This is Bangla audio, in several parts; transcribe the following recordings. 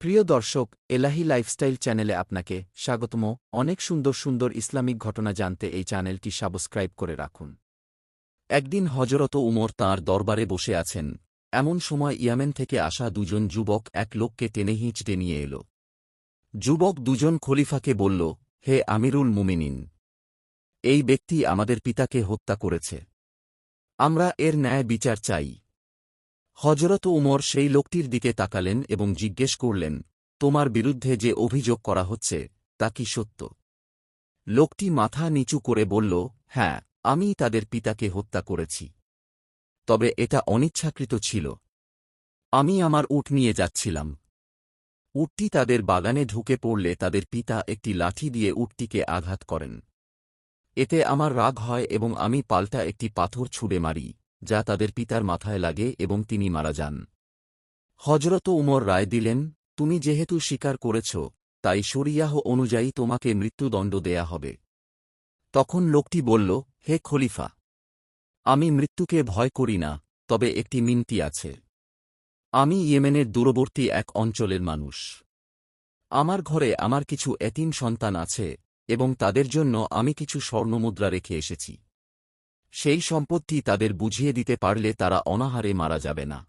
প্রিয় দর্শক, এলাহি লাইফস্টাইল চ্যানেলে আপনাকে স্বাগতম। অনেক সুন্দর সুন্দর ইসলামিক ঘটনা জানতে এই চ্যানেলটি সাবস্ক্রাইব করে রাখুন। একদিন হজরত উমর তাঁর দরবারে বসে আছেন। এমন সময় ইয়ামেন থেকে আসা দুজন যুবক এক লোককে টেনে হিঁচড়ে নিয়ে এল। যুবক দুজন খলিফাকে বলল, হে আমিরুল মুমিনিন, এই ব্যক্তি আমাদের পিতাকে হত্যা করেছে। আমরা এর ন্যায় বিচার চাই। হজরত উমর সেই লোকটির দিকে তাকালেন এবং জিজ্ঞেস করলেন, তোমার বিরুদ্ধে যে অভিযোগ করা হচ্ছে, তা কি সত্য? লোকটি মাথা নিচু করে বলল হ্যাঁ আমি তাদের পিতাকে হত্যা করেছি। তবে এটা অনিচ্ছাকৃত ছিল। আমি আমার উট নিয়ে যাচ্ছিলাম। উটটি তাদের বাগানে ঢুকে পড়লে তাদের পিতা একটি লাঠি দিয়ে উটটিকে আঘাত করেন। এতে আমার রাগ হয় এবং আমি পাল্টা একটি পাথর ছুঁড়ে মারি। যা তাদের পিতার মাথায় লাগে এবং তিনি মারা যান। হজরত উমর রায় দিলেন, তুমি যেহেতু স্বীকার করেছ, তাই শরিয়াহ অনুযায়ী তোমাকে মৃত্যুদণ্ড দেয়া হবে। তখন লোকটি বলল, হে খলিফা, আমি মৃত্যুকে ভয় করি না, তবে একটি মিনতি আছে। আমি ইয়েমেনের দূরবর্তী এক অঞ্চলের মানুষ। আমার ঘরে আমার কিছু এতিম সন্তান আছে এবং তাদের জন্য আমি কিছু স্বর্ণমুদ্রা রেখে এসেছি। সেই সম্পত্তি তাদের বুঝিয়ে দিতে পারলে তারা অনাহারে মারা যাবে না।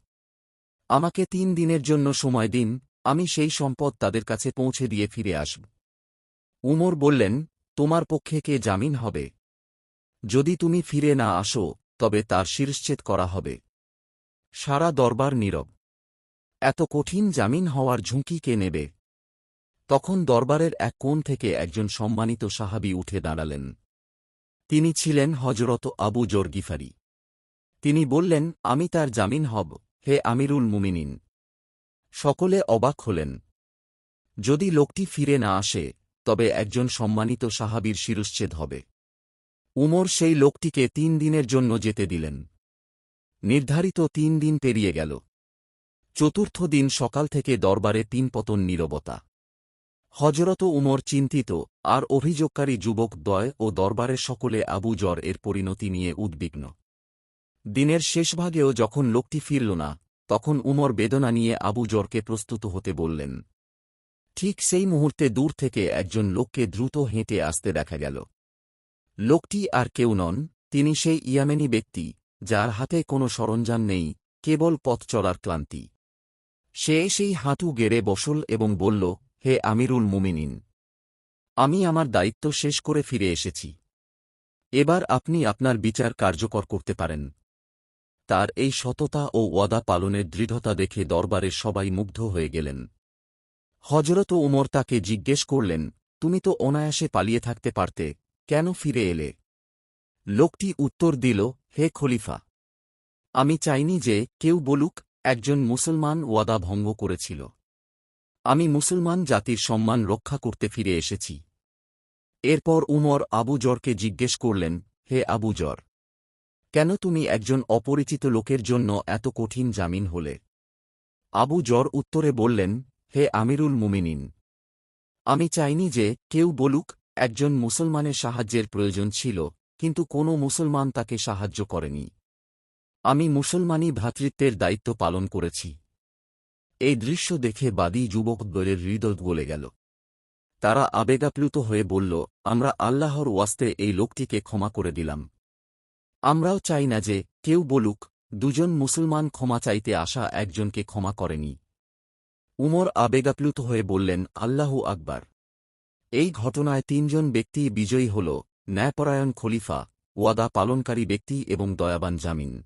আমাকে তিন দিনের জন্য সময় দিন, আমি সেই সম্পদ তাদের কাছে পৌঁছে দিয়ে ফিরে আসব। উমর বললেন, তোমার পক্ষে কে জামিন হবে? যদি তুমি ফিরে না আসো, তবে তার শিরশ্ছেদ করা হবে। সারা দরবার নীরব। এত কঠিন জামিন হওয়ার ঝুঁকি কে নেবে? তখন দরবারের এক কোণ থেকে একজন সম্মানিত সাহাবি উঠে দাঁড়ালেন। তিনি ছিলেন হজরত আবু জর্গিফারি তিনি বললেন, আমি তার জামিন হব। হে আমিরুল মুমিনিন। সকলে অবাক হলেন। যদি লোকটি ফিরে না আসে, তবে একজন সম্মানিত সাহাবীর শিরশ্ছেদ হবে। উমর সেই লোকটিকে তিন দিনের জন্য যেতে দিলেন। নির্ধারিত তিন দিন পেরিয়ে গেল। চতুর্থ দিন সকাল থেকে দরবারে তিন পতন নীরবতা। হজরত উমর চিন্তিত আর অভিযোগকারী যুবক দয় ও দরবারের সকলে আবু জ্বর এর পরিণতি নিয়ে উদ্বিগ্ন। দিনের শেষভাগেও যখন লোকটি ফিরল না, তখন উমর বেদনা নিয়ে আবু জ্বরকে প্রস্তুত হতে বললেন, ঠিক সেই মুহূর্তে দূর থেকে একজন লোককে দ্রুত হেঁটে আসতে দেখা গেল। লোকটি আর কেউ নন, তিনি সেই ইয়ামেনি ব্যক্তি, যার হাতে কোনো সরঞ্জাম নেই, কেবল পথ চলার ক্লান্তি। সে সেই হাঁটু গেড়ে বসল এবং বলল হে আমিরুল মুমিনিন, আমি আমার দায়িত্ব শেষ করে ফিরে এসেছি। এবার আপনি আপনার বিচার কার্যকর করতে পারেন। তার এই সততা ও ওয়াদা পালনের দৃঢ়তা দেখে দরবারের সবাই মুগ্ধ হয়ে গেলেন। হজরত উমর তাকে জিজ্ঞেস করলেন, তুমি তো অনায়াসে পালিয়ে থাকতে পারতে, কেন ফিরে এলে? লোকটি উত্তর দিল, হে খলিফা, আমি চাইনি যে কেউ বলুক, একজন মুসলমান ওয়াদা ভঙ্গ করেছিল। আমি মুসলমান জাতির সম্মান রক্ষা করতে ফিরে এসেছি। এরপর উমর আবু জরকে জিজ্ঞেস করলেন, হে আবু জর, কেন তুমি একজন অপরিচিত লোকের জন্য এত কঠিন জামিন হলে? আবু জর উত্তরে বললেন, হে আমিরুল মুমিনিন, আমি চাইনি যে কেউ বলুক, একজন মুসলমানের সাহায্যের প্রয়োজন ছিল, কিন্তু কোনো মুসলমান তাকে সাহায্য করেনি। আমি মুসলমানি ভ্রাতৃত্বের দায়িত্ব পালন করেছি। এই দৃশ্য দেখে বাদী যুবক দলের হৃদয় গলে গেল। তারা আবেগাপ্লুত হয়ে বলল, আমরা আল্লাহর ওয়াস্তে এই লোকটিকে ক্ষমা করে দিলাম। আমরাও চাই না যে কেউ বলুক, দুজন মুসলমান ক্ষমা চাইতে আসা একজনকে ক্ষমা করেনি উমর আবেগাপ্লুত হয়ে বললেন, আল্লাহু আকবার। এই ঘটনায় তিনজন ব্যক্তি বিজয়ী হল, ন্যায়পরায়ণ খলিফা, ওয়াদা পালনকারী ব্যক্তি এবং দয়াবান জামিন।